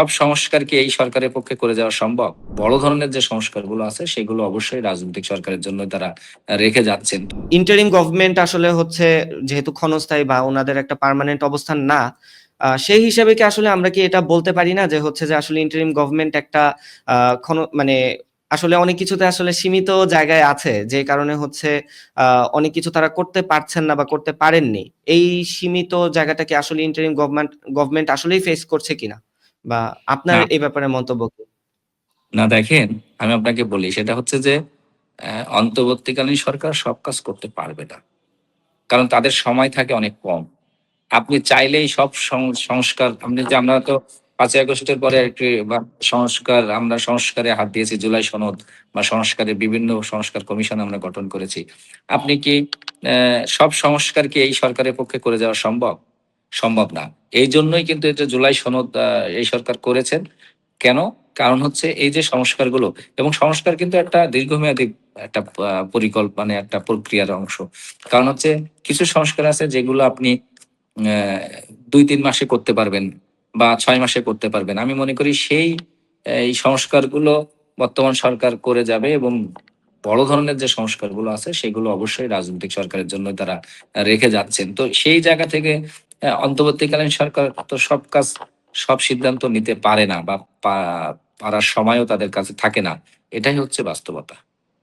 সব সংস্কার কি এই সরকারের পক্ষে করে যাওয়া সম্ভব? বড় ধরনের যে সংস্কারগুলো আছে, সেগুলো অবশ্যই রাজনৈতিক সরকারের জন্য তারা রেখে যাচ্ছেন। ইন্টারিম গভর্নমেন্ট আসলে হচ্ছে যেহেতু ক্ষণস্থায়ী বা ওনাদের একটা পার্মানেন্ট অবস্থান না সেই হিসেবে কি আসলে আমরা কি এটা বলতে পারি না যে হচ্ছে যে আসলে ইন্টারিম গভর্নমেন্ট একটা মানে আসলে অনেক কিছুতে আসলে সীমিত জায়গায় আছে, যে কারণে হচ্ছে অনেক কিছু তারা করতে পারছেন না বা করতে পারেননি। এই সীমিত জায়গাটাকে আসলে ইন্টারিম গভর্নমেন্ট গভর্নমেন্ট আসলেই ফেস করছে কিনা? বা আপনার না। এই ব্যাপারে মন্তব্য কি? না দেখেন আমি আপনাকে বলি সেটা হচ্ছে যে অন্তর্বর্তীকালীন সরকার সব কাজ করতে পারবে না। কারণ তাদের সময় থাকে অনেক কম। আপনি চাইলেই সব সং- সংস্কার আপনি যে আমরা তো পাঁচই আগস্টের পরে একটি বা সংস্কার আমরা সংস্কারে হাত দিয়েছি জুলাই সনদ বা সংস্কারে বিভিন্ন সংস্কার কমিশন আমরা গঠন করেছি। আপনি কি আহ, সব সংস্কার কি এই সরকারের পক্ষে করে যাওয়া সম্ভব? সম্ভব না। এই জন্যই কিন্তু এটা জুলাই সনদ এই সরকার করেছেন। কেন? কারণ হচ্ছে এই যে সংস্কারগুলো, এবং সংস্কার কিন্তু একটা দীর্ঘমেয়াদী একটা পরিকল্পনা একটা প্রক্রিয়ার অংশ। কারণ হচ্ছে কিছু সংস্কার আছে যেগুলো আপনি দুই তিন মাসে করতে পারবেন বা ছয় মাসে করতে পারবেন। আমি মনে করি সেই এই সংস্কারগুলো বর্তমান সরকার করে যাবে এবং বড় ধরনের যে সংস্কারগুলো আছে সেগুলো অবশ্যই রাজনৈতিক সরকারের জন্য তারা রেখে যাচ্ছেন। তো সেই জায়গা থেকে অন্তর্বর্তীকালীন সরকার তো সব কাজ, সব সিদ্ধান্ত নিতে পারে না বা পারার সময়ও তাদের কাছে থাকে না। এটাই হচ্ছে বাস্তবতা।